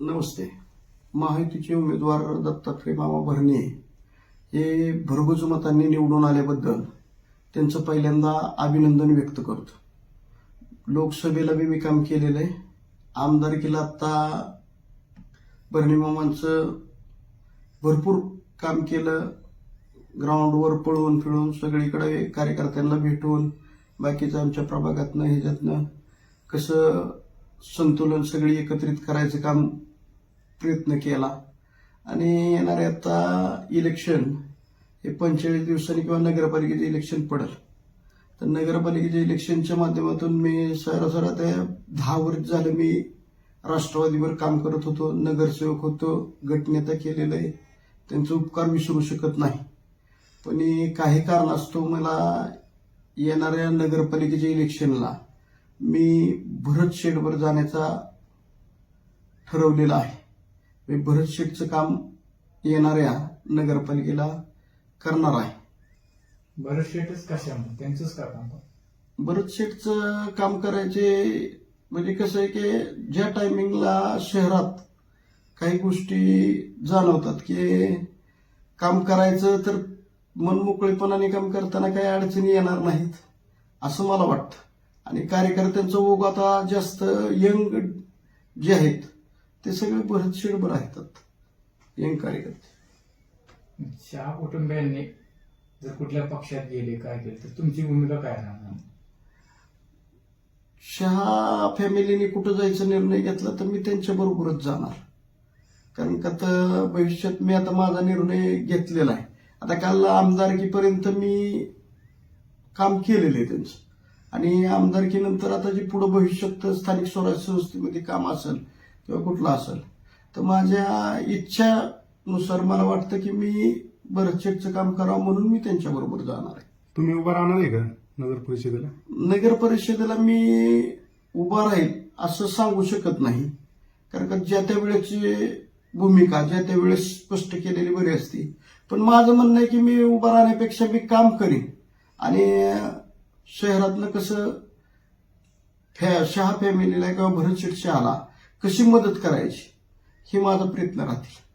नमस्ते. महायुतीचे उमेदवार दत्तात्रय मामा भरणे हे भरघोस मतांनी निवडून आल्याबद्दल त्यांचं पहिल्यांदा अभिनंदन व्यक्त करतो. लोकसभेला बी मी काम केलेलं आहे. आमदारकीला आत्ता भरणे मामांचं भरपूर काम केलं. ग्राउंडवर पळून फिळून सगळीकडे कार्यकर्त्यांना भेटून बाकीचं आमच्या प्रभागातनं ह्याच्यातनं कसं संतुलन सगळी एकत्रित करायचं काम प्रयत्न केला. आणि येणारे आता इलेक्शन हे पंचेचाळीस दिवसांनी किंवा नगरपालिकेचे इलेक्शन पडेल. तर नगरपालिकेच्या इलेक्शनच्या माध्यमातून मी सरासरा त्या दहा वर्ष झालं मी राष्ट्रवादीवर काम करत होतो नगरसेवक होतो गटनेता केलेलं आहे. त्यांचे उपकार विसरू शकत नाही. पण काही कारणास्तव मला येणाऱ्या नगरपालिकेच्या इलेक्शनला मी भरत शेडवर जाण्याचा ठरवलेला आहे. भरत शेडचं काम येणाऱ्या नगरपालिकेला करणार आहे. बरं शेटच कशामुळे त्यांचंच का काम? भरत शेडचं काम करायचे म्हणजे कसं आहे की ज्या टायमिंगला शहरात काही गोष्टी जाणवतात की काम करायचं तर मनमोकळेपणाने काम करताना काही अडचणी येणार नाहीत असं मला वाटतं. आणि कार्यकर्त्यांचं ओघ आता जास्त यंग जे आहेत ते सगळे भरत शेडवर आहेत. यंग कार्यकर्ते. शहा कुटुंबियांनी जर कुठल्या पक्षात गेले काय केले तर तुमची भूमिका काय राहणार? शहा फॅमिलीने कुठं जायचा निर्णय घेतला तर मी त्यांच्या बरोबरच जाणार. कारण का तर भविष्यात मी आता माझा निर्णय घेतलेला आहे. आता काल आमदारकीपर्यंत मी काम केलेलं आहे त्यांचं. आणि आमदारकीनंतर आता जे पुढं भविष्यात स्थानिक स्वराज्य संस्थेमध्ये काम असेल किंवा कुठलं असेल. तर माझ्या इच्छानुसार मला वाटतं की मी बरंचेकचं काम करावं म्हणून मी त्यांच्याबरोबर जाणार आहे. तुम्ही उभा राहणार आहे का नगर परिषदेला? नगर परिषदेला मी उभा राहील असं सांगू शकत नाही. कारण का ज्या त्या वेळेची भूमिका ज्या त्या वेळेस स्पष्ट केलेली बरी असते. पण माझं म्हणणं आहे की मी उभा राहण्यापेक्षा मी काम करीन. आणि शहरातलं कसं फॅ शहा फॅमिलीला किंवा भरत शेठ शहाला कशी मदत करायची? हे माझा प्रयत्न राहतील.